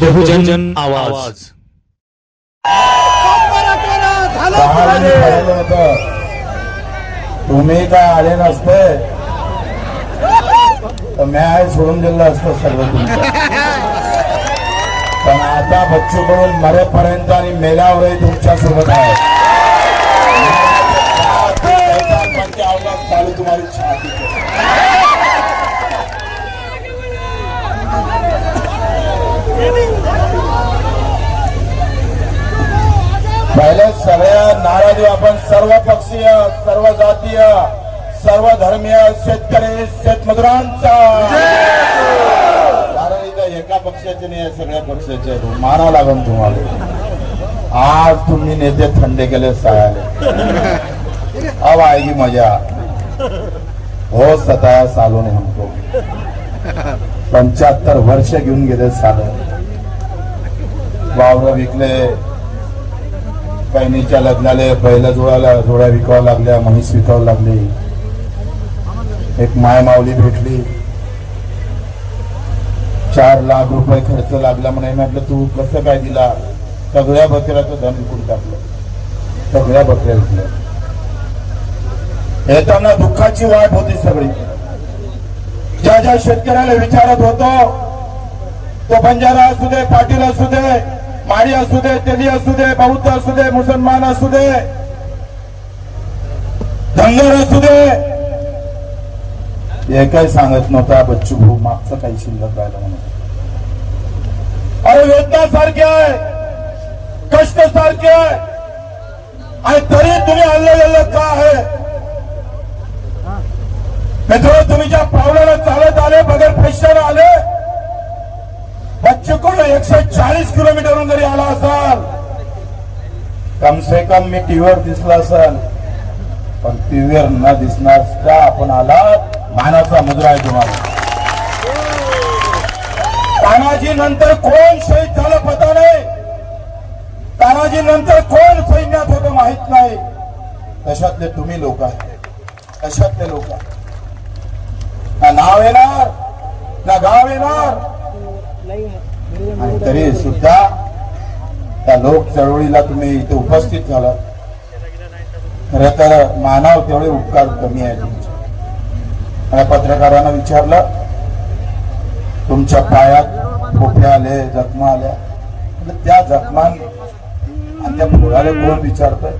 बहुजन आवाज. तुम्ही काय आले नसते. तर मी सोडून दिलं असतं सर्व पण आता बच्चू कडून मरेपर्यंत आणि मेल्यावरही तुमच्यासोबत आहे. चालू तुम्हाला छाती पहिले सगळ्या नाराजी आपण सर्व पक्षीय सर्व जातीय सर्व धर्मीय शेतकरी शेतमजुरांचा. कारण इथं एका पक्षाचे नाही आहे, सगळ्या पक्षाचे आहे. माना लागून तुम्हाला. आज तुम्ही नेते थंडे केले सयाले अब आएगी मजा. हो सताया सालों ने हमको. पंच्याहत्तर वर्ष घेऊन गेले साल. वावर विकले. बहिणीच्या लग्नाला बैल जोडाला जोड्या विकावं लागल्या म्हैस विकावं लागली. एक माय माऊली भेटली. चार लाख रुपये खर्च लागला म्हणे. म्हटलं तू कसं काय दिला? सगळ्या बकऱ्याचं धन विकून टाकलं. सगळ्या बकऱ्या विकल्या. येताना दुःखाची वाट होती सगळी. ज्या ज्या शेतकऱ्याला विचारत होतो तो बंजारा असू दे पाटील असू दे माळी असू दे तेली असू दे बौद्ध असू दे मुसलमान असू दे धनगर असू दे. हे काही सांगत नव्हता बच्चू भाऊ? मागचं काही शिल्लक राहिलं म्हणून. अरे वेदना सारखे आहे. कष्ट सारखे आहे. आणि तरी तुम्ही हल्ले गेलं का आहे? मित्र तुम्ही ज्या पावलाला चालत आले बगैर पैशाला आले बच्चूकडून एकशे चाळीस किलोमीटरहून जरी आला असाल. कम से कम मी टीव्हीवर दिसला असाल. पण टीव्हीवर न दिसणार का आपण आला मानाचा मुद्रा आहे तुम्हाला. तानाजी नंतर कोण शहीद झालं पता नाही. तानाजी नंतर कोण सैन्यात होतं माहीत नाही. तशातले तुम्ही लोक आहे तशातले लोक आहे ना नाव येणार ना गाव येणार. आणि तरी सुद्धा त्या लोक चळवळीला तुम्ही इथे उपस्थित झाला खर तर मानव तेवढे उपकार कमी आहे तुमचे. मला पत्रकारांना विचारलं तुमच्या पायात खोप्या आले जखमा आल्या. त्या जखमा आणि त्या फोडाले कोण विचारतोय?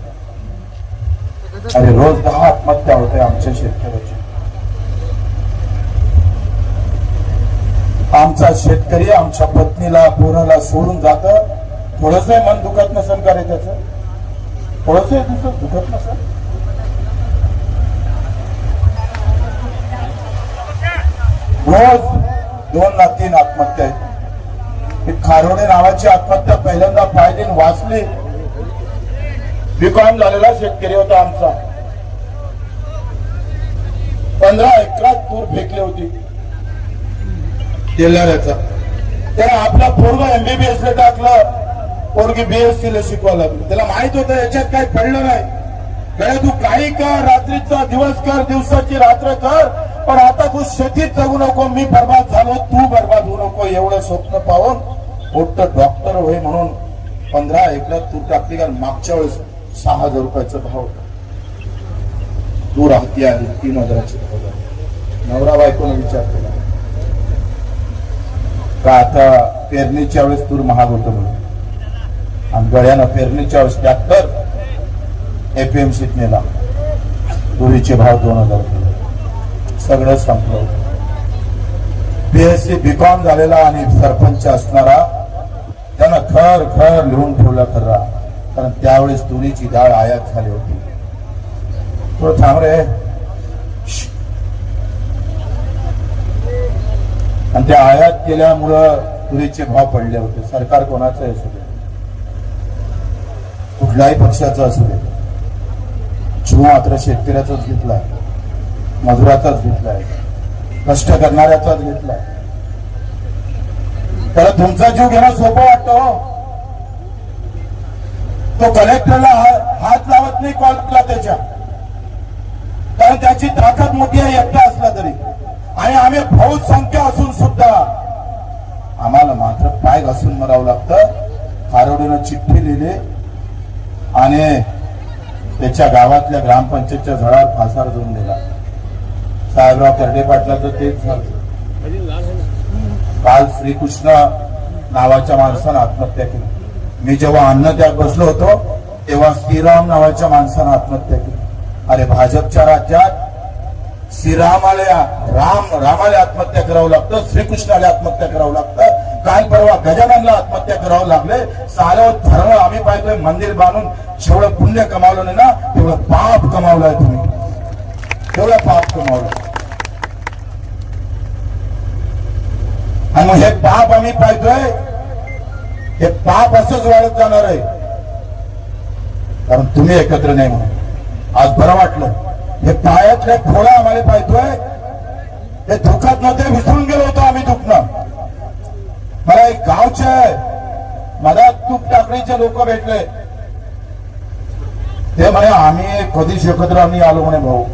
अरे रोज दहा आत्महत्या होते आमच्या शेतकऱ्याची. आमचा शेतकरी आमच्या पत्नीला पोराला सोडून जात. थोडस मन दुखत नसेल का रे त्याच? थोडस दुखत नसेल? रोज दोन ना तीन आत्महत्या आहेत. ही खारोडे नावाची आत्महत्या पहिल्यांदा पाहिली वाचली. बिकॉम झालेला शेतकरी होता आमचा. पंधरा एकरात तूर फेकली होती. तेलाऱ्याचा त्याला आपला पोरगा एमबीबीएस ला टाकलं पोरगी बीएससी ला शिकवा लागली त्याला माहीत होतं याच्यात काही पडलं नाही गड्या तू काही कर रात्रीचा दिवस कर दिवसाची रात्र कर पण आता तू शेतीत जगू नको मी बर्बाद झालो तू बर्बाद होऊ नको एवढं स्वप्न पाहून मोठं डॉक्टर होय म्हणून पंधरा एकला तू टाकली कारण मागच्या वेळेस सहा हजार रुपयाचा भाव होता. तू राहती आली तीन हजाराची भाव झाली. नवरा बायकोने विचार केला का आता पेरणीच्या वेळेस तूर महाग होतं म्हणून? आणि गळ्यानं पेरणीच्या वेळेस ट्रॅक्टर एपीएमसीत नेला तुरीचे भाव दोन हजार रुपये. सगळं संपलं. बीएससी बीकॉम झालेला आणि सरपंच असणारा त्यानं खर खर लिहून ठेवलं खरा. कारण त्यावेळेस तुरीची डाळ आयात झाली होती. थोडं थांब रे. आणि ते आयात केल्यामुळं तुरीचे भाव पडले होते. सरकार कोणाचं असू दे. कुठल्याही पक्षाचं असू दे. जीव मात्र शेतकऱ्याचाच घेतलाय. मजुराचाच घेतलाय. कष्ट करणाऱ्याचाच घेतलाय. त्याला तुमचा जीव घेणं सोपं वाटतं हो. तो कलेक्टरला हा- हात लावत नाही कॉलला त्याच्या. कारण त्याची ताकद मोठी आहे एकटा असला तरी. आणि आम्ही बहुत संख्या असून सुद्धा आम्हाला मात्र पाय घासून मरावं लागतं. खारोडीनं चिठ्ठी लिहिली आणि त्याच्या गावातल्या ग्रामपंचायतच्या झाडावर फासार जाऊन दिला साहेबराव कर्डे तर तेच झालं. काल श्रीकृष्ण नावाच्या माणसानं आत्महत्या केली. मी जेव्हा अन्नत्याग बसलो होतो तेव्हा श्रीराम नावाच्या माणसानं आत्महत्या केली. अरे भाजपच्या राज्यात श्रीरामाला राम रामाला आत्महत्या करावं लागतं श्रीकृष्णाला आत्महत्या करावं लागतं. काल परवा गजाननला आत्महत्या करावं लागले. सारं धर्म आम्ही पाहतोय मंदिर बांधून जेवढं पुण्य कमावलं नाही ना तेवढं पाप कमावलंय तुम्ही. तेवढं पाप कमावलं आणि मग हे पाप आम्ही पाहतोय हे पाप असंच वाढत जाणार आहे. कारण तुम्ही एकत्र नाही म्हणून. आज बरं वाटलं. हे पायातले फोडा आम्हाला पाहतोय. हे दुखत नव्हते विसरून गेलो होतो आम्ही दुखणं. मला एक गावचे मला तूप टाकणीचे लोक भेटले. ते म्हणे आम्ही कधीच एकत्र आम्ही आलो म्हणे भाऊ.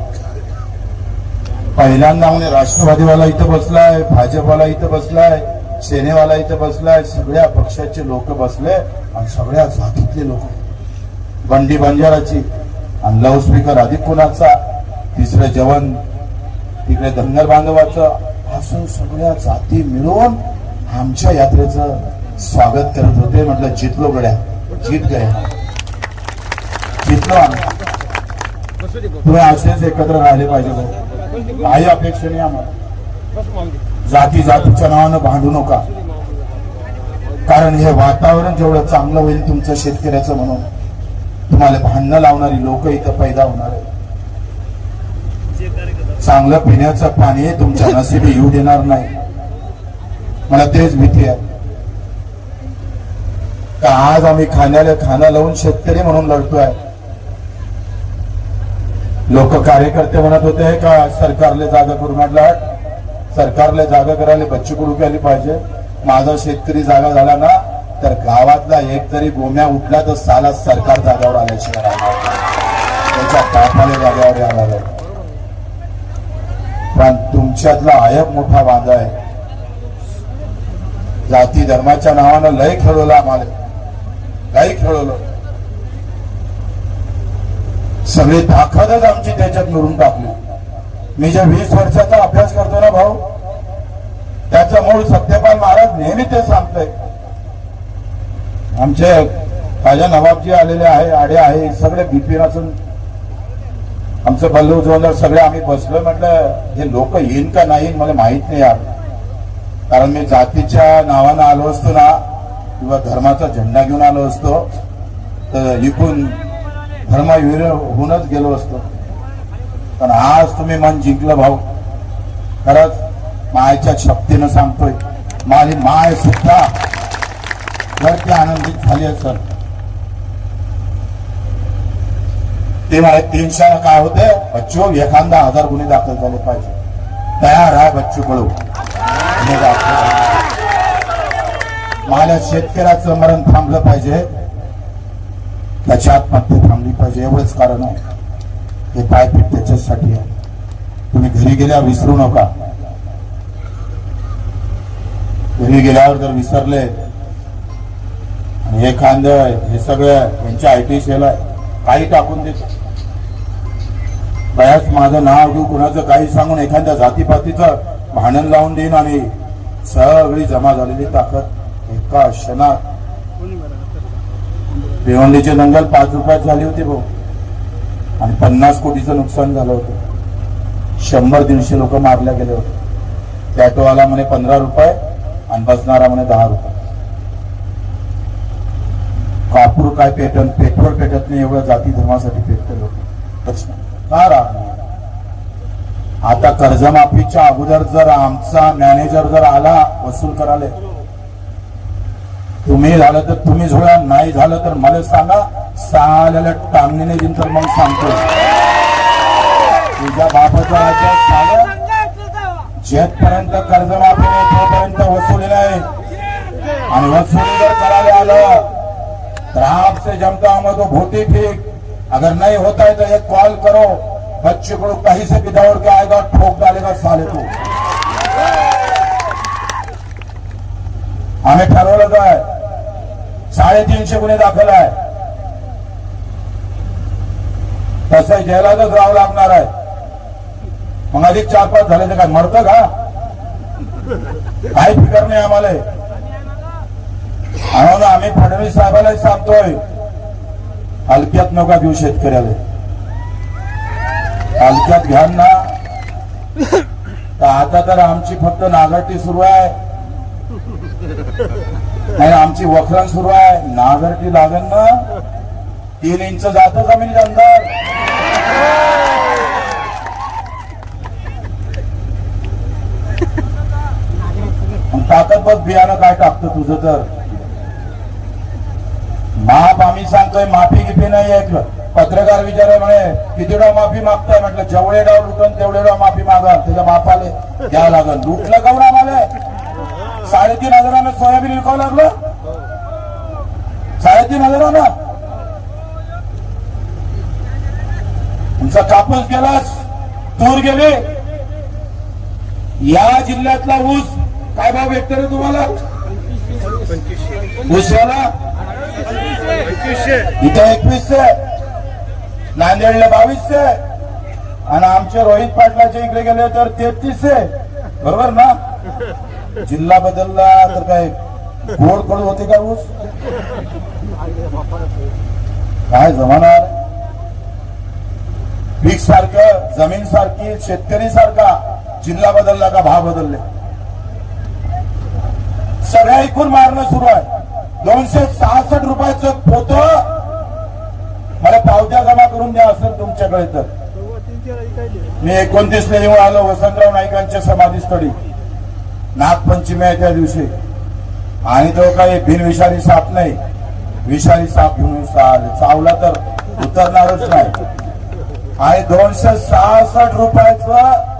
पहिल्यांदा म्हणे राष्ट्रवादीवाला इथं बसलाय भाजपवाला इथं बसलाय सेनेवाला इथं बसलाय सगळ्या पक्षाचे लोक बसले आणि सगळ्या जातीतले लोक. बंडी बंजाराची आणि लाऊडस्पीकर अधिक कुणाचा? तिसरं जेवण तिकडे धनगर बांधवाचं असं सगळ्या जाती मिळून आमच्या यात्रेचं स्वागत करत होते म्हटलं जितलो गड्या जीत गया. जितलो आम्ही. तुम्ही असेच एकत्र राहिले पाहिजे काही अपेक्षा नाही आम्हाला. जाती जातीच्या नावानं भांडू नका. कारण हे वातावरण जेवढं चांगलं होईल तुमचं शेतकऱ्याचं म्हणून. तुम्हाला भांडणं लावणारी लोक इथं पैदा होणार आहे चांगलं पिण्याचं पाणी तुमच्या नशिबी येऊ देणार नाही. मला तेच भीती आहे. का आज आम्ही खाण्याला खाणं लावून शेतकरी म्हणून लढतोय? लोक कार्यकर्ते म्हणत होते का सरकारले जागा करू म्हटलं सरकारला जागा करायला बच्ची कडू केली पाहिजे. माझा शेतकरी जागा झाला ना तर गावातला एक तरी गोम्या उठला तर साला सरकार जागावर आल्याशिवाय त्याच्या बापाला जागावर येणार पण तुमच्यातला आयब मोठा वादा आहे. जाती धर्माच्या नावानं लय खेळवलं आम्हाला. लय खेळवलं. सगळी ताकदच आमची त्याच्यात मिळून टाकली. मी जे वीस वर्षाचा अभ्यास करतो ना भाऊ त्याचं मूळ सत्यपाल महाराज नेहमी ते सांगतोय. आमचे राजा नवाबजी आलेले आहे आडे आहे सगळे बीपी असून आमचं बल्लू जोंदर सगळे आम्ही बसलोय म्हटलं हे लोक येईन का नाही मला माहीत नाही यार. कारण मी जातीच्या नावानं आलो असतो ना किंवा धर्माचा झेंडा घेऊन आलो असतो तर इकून धर्मवीर होऊनच गेलो असतो. पण आज तुम्ही मन जिंकलं भाऊ. खरंच मायच्या शक्तीनं सांगतोय. माझी माय सुद्धा वरती आनंदित झाली असेल ते मला काय होते? बच्चू एखादा हजार गुन्हे दाखल झाले पाहिजे. तयार आहे बच्चू कळू माझ्या शेतकऱ्याचं मरण थांबलं पाहिजे. त्याची आत्महत्या थांबली पाहिजे. एवढंच कारण आहे. हे पायपीट त्याच्यासाठी आहे. तुम्ही घरी गेल्या विसरू नका. घरी गेल्यावर जर विसरले आणि हे खांद हे सगळं यांच्या आय टी आहे काही टाकून देतो बऱ्याच माझं नाव घेऊ कुणाचं काही सांगून एखाद्या जातीपातीचं भांडण लावून देईन आणि सगळी जमा झालेली ताकद एका क्षणात. भिवंडीचे दंगल पाच रुपयात झाली होती भाऊ. आणि पन्नास कोटीचं नुकसान झालं होतं. शंभर दीडशे लोक मारल्या गेले होते. टॅटोवाला म्हणे पंधरा रुपये आणि बसणारा म्हणे दहा रुपये. कापूर काय पेटन पेट्रोल पेटत नाही एवढं जाती धर्मासाठी पेटते लोक प्रश्न. का राहणार आता कर्जमाफीच्या अगोदर जर आमचा मॅनेजर जर आला वसूल करायला. तुम्ही झालं तर तुम्ही झोळा नाही झालं तर मला सांगा साल्याला टांगणीने दिन तर मग सांगतो. तुझ्या बापाचं राज्यात झालं जेथपर्यंत कर्जमाफी नाही तोपर्यंत वसुली नाही. आणि वसुली जर करायला आलं तर आपसे जमता मग तो बहुत ही ठीक अगर नहीं होता है तो एक कॉल करो। बच्चे को कहीं से भी दौड़ के आएगा ठोक डालेगा साले को। आम्ही ठरवलं काय साडेतीनशे गुन्हे दाखल आहे तसं जेलातच राहावं लागणार आहे मग अधिक चार पाच झाले तर काय मरतं का काही फिकर नाही आम्हाला म्हणून आम्ही फडणवीस साहेबालाही सांगतोय हलक्यात नका घेऊ शेतकऱ्याला. हलक्यात घ्या ना. तर आता तर आमची फक्त नागरटी सुरू आहे. नाही आमची वखरण सुरू आहे. नागरटी लागेल ना. तीन इंच जातो जमिनीच्या अंदर. ताकद टाकत बघ बियाणं काय टाकतं तुझं तर. माप आम्ही सांगतोय माफी किती नाही ऐकलं पत्रकार विचार म्हणे किती डाव माफी मागताय? म्हटलं जेवढे डाव लुटन तेवढे डाव माफी मागा त्याच्या मापाले द्यावं लागल लुटलं का आम्हाला? साडेतीन हजारानं सोयाबीन विकावं लागलं? साडेतीन हजारानं? तुमचा कापूस गेलास तूर गेले. या जिल्ह्यातला ऊस काय भाव भेटतो रे तुम्हाला? ऊसाला इथे एकवीसशे नांदेडला बावीसशे आणि आमचे रोहित पाटलाच्या इकडे गेले तर तेहतीसशे. बरोबर ना? जिल्हा बदलला तर काय? गोड कडू होते का ऊस? काय जमाना? पीक सारखं जमीन सारखी शेतकरी सारखा. जिल्हा बदलला का भाव बदलले? सगळ्या ऐकून मारणं सुरू आहे. दोनशे सहासष्ट रुपयाचं पोत मला पावत्या जमा करून द्या असेल तुमच्याकडे तर. मी एकोणतीस ला येऊन आलो वसंतराव नाईकांच्या समाधीस्थळी. नागपंचमी आहे त्या दिवशी. आणि तो काही बिनविषारी साप नाही. विषारी साप घेऊन चावला तर उतरणारच नाही. आणि दोनशे सहासष्ट रुपयाचं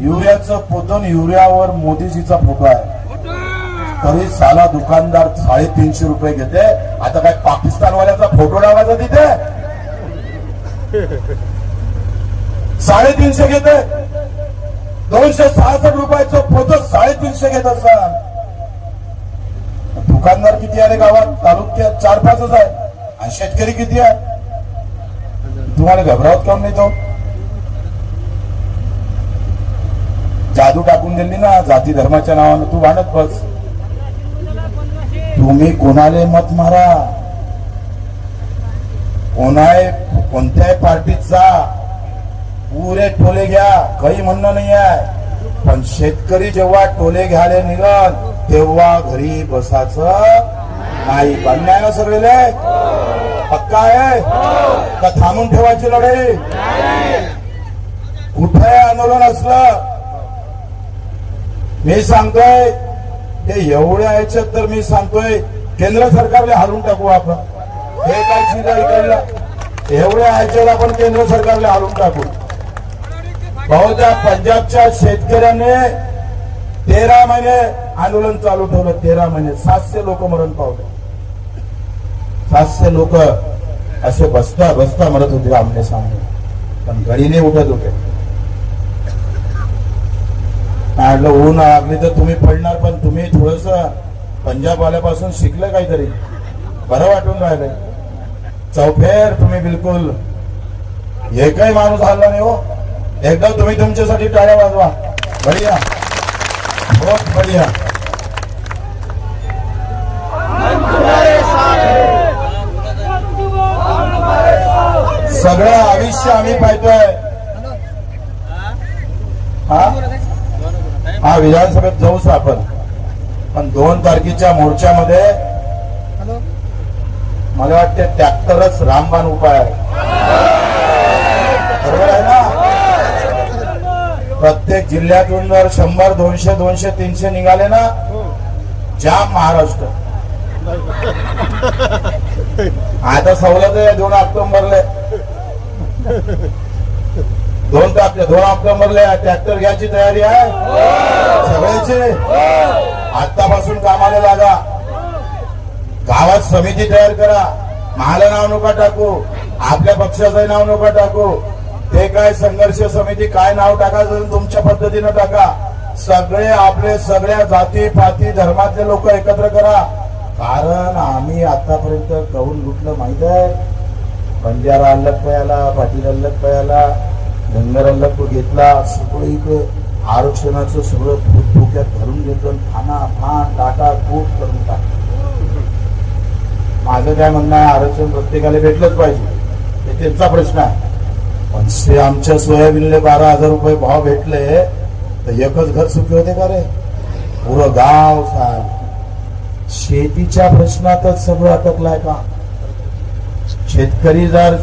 युरियाचं पोतून युरियावर मोदीजीचा फोटो आहे. तरी साला दुकानदार साडेतीनशे रुपये घेते. आता काय पाकिस्तानवाल्याचा फोटो लावायचा तिथे? साडेतीनशे घेते. दोनशे सहासष्ट रुपयाचं फोटो साडेतीनशे घेत असतात दुकानदार किती आहे गावात? तालुक्यात चार पाचच आहे. आणि शेतकरी किती आहे? तुम्हाला घबरावत काम नाही तो? जादू टाकून दिली ना जाती धर्माच्या नावानं. तू भांडत बस. तुम्ही कोणाले मत मारा? कोणाय कोणत्याही पार्टीत जा. पुरे टोले घ्या. काही म्हणणं नाही आहे. पण शेतकरी जेव्हा टोले घ्यायला निघल तेव्हा घरी बसाच नाही. अन्याय ना सगळे पक्का आहे? का थांबून ठेवायची लढाई? कुठे आंदोलन असलं? मी सांगतोय ते एवढ्या ह्याच्यात तर मी सांगतोय केंद्र सरकारला हलवून टाकू आपण. हे काय चीज एवढ्या ह्याच्यात आपण केंद्र सरकारला हलवून टाकू. बहुधा पंजाबच्या शेतकऱ्याने तेरा महिने आंदोलन चालू ठेवलं तेरा महिने. सातशे लोक मरण पावले. सातशे लोक असे बसता बसता मरत होते आमने सामने. पण घरी नाही उठत होते. म्हटलं हो ऊन लागली तर तुम्ही पडणार पण तुम्ही थोडस पंजाब आल्यापासून शिकलं काहीतरी. बरं वाटून राहिलंय. चौफेर तुम्ही बिलकुल. एकही माणूस हल्ला नाही हो. एकदा तुम्ही तुमच्यासाठी टाळ्या वाजवा. बढिया. बहुत बढिया. सगळं आयुष्य आम्ही पाहतोय. हा? हा विधानसभेत जाऊच आपण. पण दोन तारखेच्या मोर्चामध्ये मला वाटते ट्रॅक्टरच रामबाण उपाय आहे. बरोबर आहे ना? प्रत्येक जिल्ह्यातून जर शंभर दोनशे दोनशे तीनशे निघाले ना जाम महाराष्ट्र. आता सवलत आहे दोन ऑक्टोबरले. दोन तारखे दोन ऑक्टोबरले ट्रॅक्टर घ्यायची तयारी आहे? सगळ्याचे? आतापासून कामाला लागा. गावात समिती तयार करा. मला नाव नका टाकू. आपल्या पक्षाचं नाव नका टाकू. ते काय संघर्ष समिती काय नाव टाकायचं तुमच्या पद्धतीनं टाका. सगळे आपले सगळ्या जाती पाती धर्मातले लोक एकत्र करा. कारण आम्ही आतापर्यंत कौल लुटलं माहीत आहे. बंजारा अल्लग पयाला पाटील अल्लग पयाला धनगर तो घेतला सगळं इकडे आरक्षणाचं सगळं फूट धोक्यात धरून घेतलं खाना फान टाटा खूप करून टाकलं. माझं काय म्हणणं आहे आरक्षण प्रत्येकाला भेटलंच पाहिजे. हे त्यांचा प्रश्न आहे. पण से आमच्या सोयाबीनले बारा हजार रुपये भाव भेटले तर एकच घर सुखी होते का रे? पुरं गाव साहेब. शेतीच्या प्रश्नातच सगळं अटकलाय का? शेतकरी जर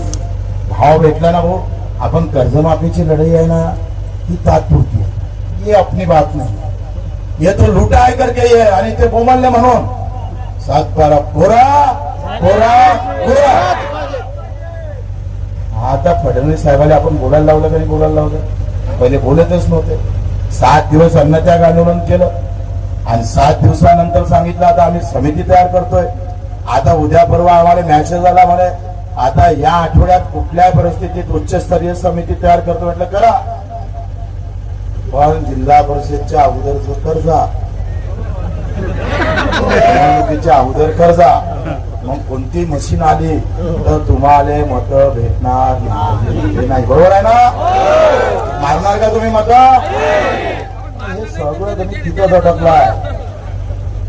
भाव भेटला ना भाऊ आपण कर्जमाफीची लढाई आहे ना ती तात्पुरती आहे. ही आपली बात नाही. ये तो लुटा आहे करके ये आणि ते बोमलले म्हणून. सात बारा कोरा कोरा कोरा आता फडणवीस साहेबाला आपण बोलायला लावलं तरी बोलायला लावलं. पहिले बोलतच नव्हते. सात दिवस अन्नत्याग आंदोलन केलं. आणि सात दिवसानंतर सांगितलं आता आम्ही समिती तयार करतोय. आता उद्या परवा आम्हाला मॅसेज आला म्हणे. आता या आठवड्यात कुठल्या परिस्थितीत उच्चस्तरीय समिती तयार करतो म्हटलं करा. पण जिल्हा परिषदच्या अगोदरच कर्जा निवडणुकीच्या अगोदर कर्जा मग कोणती मशीन आली तर तुम्हाला मत भेटणार नाही. बरोबर आहे ना? मारणार का तुम्ही मत? हे सगळं तुम्ही तिथं अटकलाय.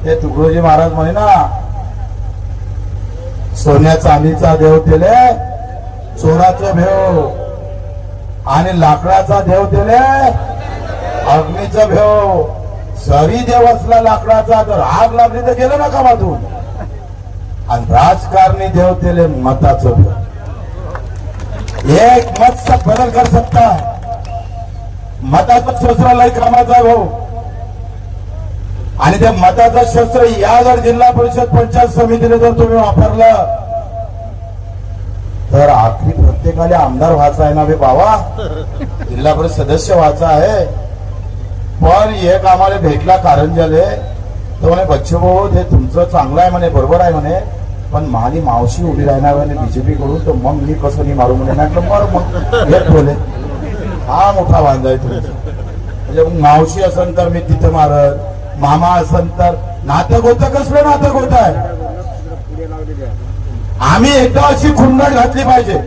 ते तुकडोजी महाराज म्हणे ना सोन्या चांदीचा देव दिले चोराचं भेव आणि लाकडाचा देव दिले अग्नीचं भेव. सरी देव असला लाकडाचा तर आग लागली तर गेलं ना कामातून आणि राजकारणी देव दिले मताचं भेव एक मत सब बदल कर सकता मताचं शस्त्र लय कामाचा आहे भाऊ. आणि त्या मताचं शस्त्र या जर जिल्हा परिषद पंचायत समितीने जर तुम्ही वापरलं तर आखरी प्रत्येकाला आमदार व्हायचा आहे ना बे बाबा? जिल्हा परिषद सदस्य व्हायचा आहे. पण एक आम्हाला भेटला कारंजाले. तो म्हणे बच्चे भाऊ ते तुमचं चांगलं आहे म्हणे बरोबर आहे म्हणे. पण माझी मावशी उभी राहणार म्हणे बीजेपी कडून तर मग मी कसं नाही मारू म्हणे? नाही मर मग. एक बोले हा मोठा वांदा आहे तुमचा. म्हणजे मग मावशी असन तर मी तिथं मारत मामा असन तर नातं गोतं कसलं नातं गोत आहे? आम्ही एकदा अशी खुंडट घातली पाहिजे.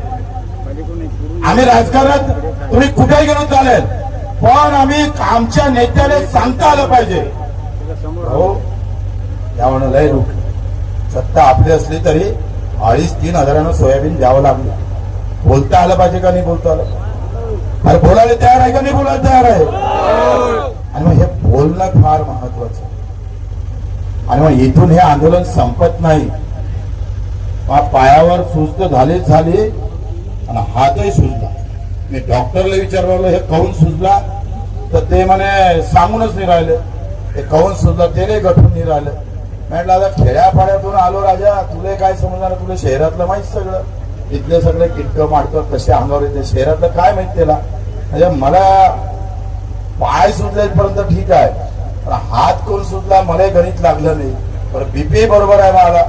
आम्ही राजकारणात तुम्ही कुठेही गेलो चालेल पण आम्ही आमच्या नेत्याने सांगता आलं पाहिजे. हो. त्यामुळे लय रूप सत्ता आपली असली तरी अडीच तीन हजारानं सोयाबीन द्यावं लागलं. बोलता आलं पाहिजे का नाही बोलता आलं? अरे बोलायला तयार आहे का नाही बोलायला तयार आहे? आणि मग हे बोलणं फार महत्वाचं आणि मग इथून हे आंदोलन संपत नाही. पायावर सुस्त झालीच झाली आणि हातही सुजला. मी डॉक्टरला विचारलं हे कौन सुजला? तर ते म्हणे सांगूनच नाही राहिले. ते कौन सुजला? ते नाही गठून नाही राहिलं. म्हटलं आता खेड्यापाड्यातून आलो राजा तुले काय समजणार? तुला शहरातलं माहीत सगळं. इथले सगळे किटकं माडकं कसे अंगावर येते शहरातलं काय माहीत त्याला? म्हणजे मला पाय सुजल्यापर्यंत ठीक आहे पण हात कोण सुजला? मला गणित लागलं नाही. पण बीपी बरोबर आहे मला.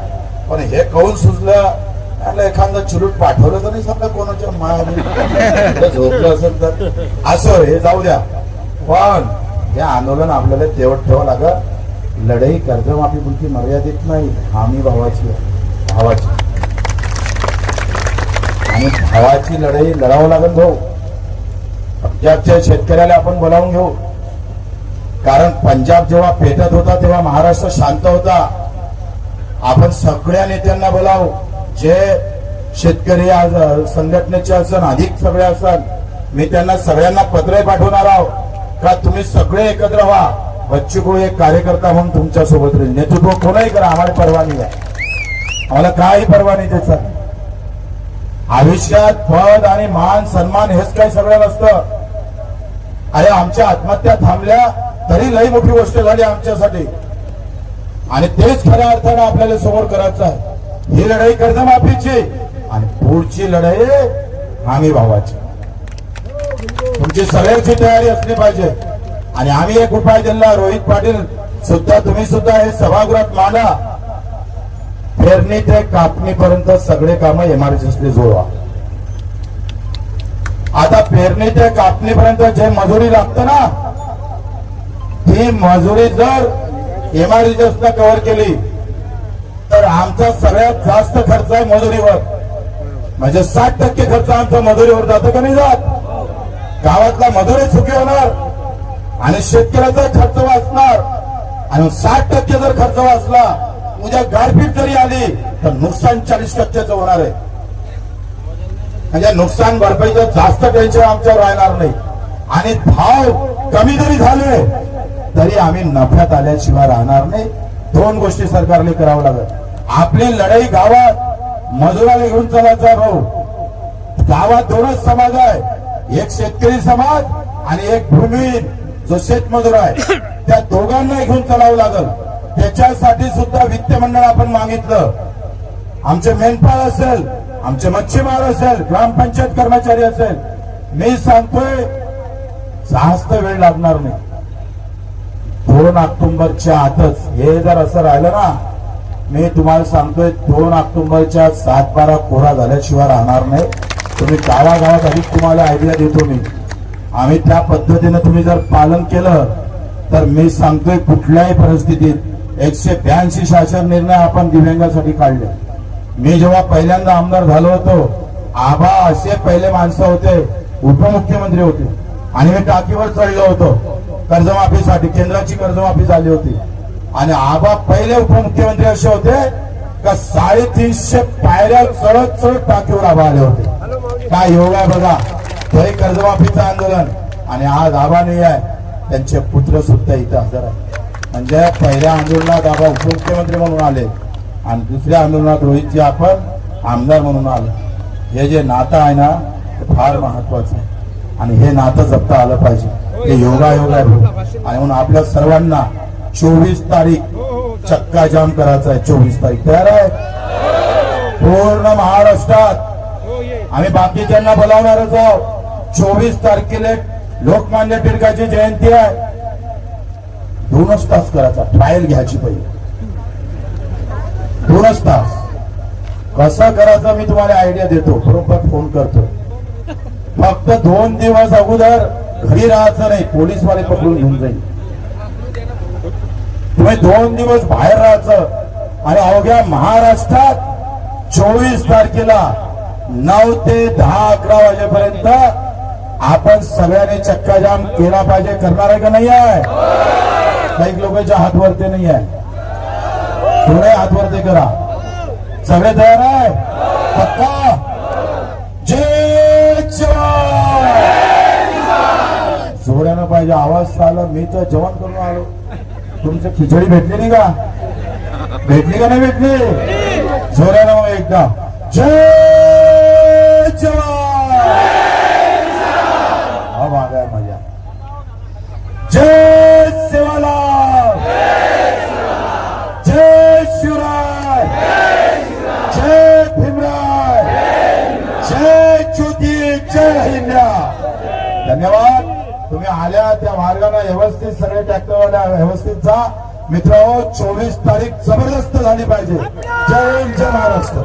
पण हे कौन सुचलं आणि एखादं चुलूट पाठवलं तर नाही समजा कोणाच्या माया झोपलं असेल तर. असं हो, हे जाऊ द्या. पण हे आंदोलन आपल्याला तेवढ ठेवावं लागत लढाई कर्जमाफी पुरती मर्यादित नाही हमी भावाची आहे. भावाची. आणि भावाची लढाई लढावं लागेल भाऊ. पंजाबच्या शेतकऱ्याला आपण बोलावून घेऊ. कारण पंजाब जेव्हा पेटत होता तेव्हा महाराष्ट्र शांत होता. आपण सगळ्या नेत्यांना बोलाव. जे शेतकरी आज संघटनेचे असन अधिक सगळे असन मी त्यांना सगळ्यांना पत्र पाठवणार आहोत. का तुम्ही सगळे एकत्र व्हा? बच्चू एक कार्यकर्ता म्हणून तुमच्यासोबत राहील. नेतृत्व कोणाही करा आम्हाला परवानगी आहे आम्हाला काही परवा नाही. त्याचा आयुष्यात पद आणि मान सन्मान हेच काही सगळं नसतं. अरे आमच्या आत्महत्या थांबल्या तरी लई मोठी गोष्ट झाली आमच्यासाठी. आणि तेच खऱ्या अर्थानं आपल्याला समोर करायचं आहे. ही लढाई कर्जमाफीची आणि पुढची लढाई आम्ही भावाची. तुमची सगळ्यांची तयारी असली पाहिजे. आणि आम्ही एक उपाय दिला रोहित पाटील सुद्धा तुम्ही सुद्धा हे सभागृहात मांडा. पेरणी ते कापणीपर्यंत सगळे काम एमआरजीएसने जोडवा आता पेरणी ते कापणीपर्यंत जे मजुरी लागतं ना ती मजुरी जर एमआरजीएसनं कव्हर केली. तर आमचा सगळ्यात जास्त खर्च आहे मजुरीवर. म्हणजे साठ टक्के खर्च आमचा मजुरीवर जातो का नाही जात? गावातला मजुरी सुखी होणार आणि शेतकऱ्याचा खर्च वाचणार. आणि साठ टक्के जर खर्च वाचला उद्या गारपीट जरी आली तर नुकसान चाळीस टक्क्याचं होणार आहे. म्हणजे नुकसान भरपाईचं जास्त टेन्शन आमच्यावर राहणार नाही. आणि भाव कमी जरी झाले तरी आम्ही नफ्यात आल्याशिवाय राहणार नाही. दोन गोष्टी सरकारने करावं लागत आपली लढाई गावात मजुराला घेऊन चालायचा भाऊ. गावात दोनच समाज आहे. एक शेतकरी समाज आणि एक भूमिहीन जो शेतमजूर आहे. त्या दोघांना घेऊन चालावं लागल. त्याच्यासाठी सुद्धा वित्त मंडळ आपण मागितलं. आमचे मेनपाळ असेल आमचे मच्छीमार असेल ग्रामपंचायत कर्मचारी असेल. मी सांगतोय जास्त वेळ लागणार नाही. दोन ऑक्टोबरच्या आतच. हे जर असं राहिलं ना मी तुम्हाला सांगतोय दोन ऑक्टोबरच्या सात बारा कोरा झाल्याशिवाय राहणार नाही. तुम्ही गावागावात अधिक तुम्हाला आयडिया देतो मी. आम्ही त्या पद्धतीनं तुम्ही जर पालन केलं तर मी सांगतोय कुठल्याही परिस्थितीत एकशे ब्याऐंशी शासन निर्णय आपण दिव्यांगासाठी काढले. मी जेव्हा पहिल्यांदा आमदार झालो होतो आबा असे पहिले माणसं होते उपमुख्यमंत्री होते. आणि मी टाकीवर चढलो होतो. कर्जमाफीसाठी केंद्राची कर्जमाफी झाली होती. आणि आबा पहिले उपमुख्यमंत्री असे होते का साडेतीनशे पायऱ्या चढत चढत टाकीवर आबा आले होते. काय योग आहे बघा. तरी कर्जमाफीचं आंदोलन. आणि आज आबा नाही आहे. त्यांचे पुत्र सुद्धा इथं हजर आहे म्हणजे पहिल्या आंदोलनात आबा उपमुख्यमंत्री म्हणून आले. आणि दुसऱ्या आंदोलनात रोहितजी आपण आमदार म्हणून आलो. हे जे नातं आहे ना ते फार महत्वाचं आहे. आणि हे नातं जपता आलं पाहिजे. हे योगायोग आहे आणि म्हणून आपल्या सर्वांना चोवीस तारीख चक्का जाम करायचा आहे चोवीस तारीख. तयार आहे? पूर्ण महाराष्ट्रात. आम्ही बाकीच्यांना बोलावणारच आहोत. चोवीस तारखेला लोकमान्य टिळकाची जयंती आहे. दोनच तास करायचा. ट्रायल घ्यायची पहिली. दोनच तास. कसं करायचं मी तुम्हाला आयडिया देतो. बरोबर फोन करतो. फक्त दोन दिवस अगोदर घरी राहायचं नाही पोलीसवाले पकडून घेऊन जाईल. तुम्ही दोन दिवस बाहेर राहायचं. आणि अवघ्या महाराष्ट्रात चोवीस तारखेला नऊ ते दहा अकरा वाजेपर्यंत आपण सगळ्यांनी चक्काजाम केला पाहिजे. करणार आहे का नाही आहे? काही लोकांच्या हातवरती नाही आहे. थोडे हातवरती करा? सगळे तयार आहे? पक्का? माझा आवाज आला मी तर जेवण करून आलो. तुमची खिचडी भेटली नाही का? भेटली का नाही भेटली? जोड्यानं मग एकदा. जय जवान हा भाग आहे मजा जय सेवालाल जय शिवराय जय भीमराय जय ज्योती जय हिंद्या धन्यवाद तुम्ही आल्या त्या मार्गाने व्यवस्थित सगळे ट्रॅक्टरवाल्या व्यवस्थित जा. मित्र चोवीस तारीख जबरदस्त झाली पाहिजे. जय हिंद जय महाराष्ट्र.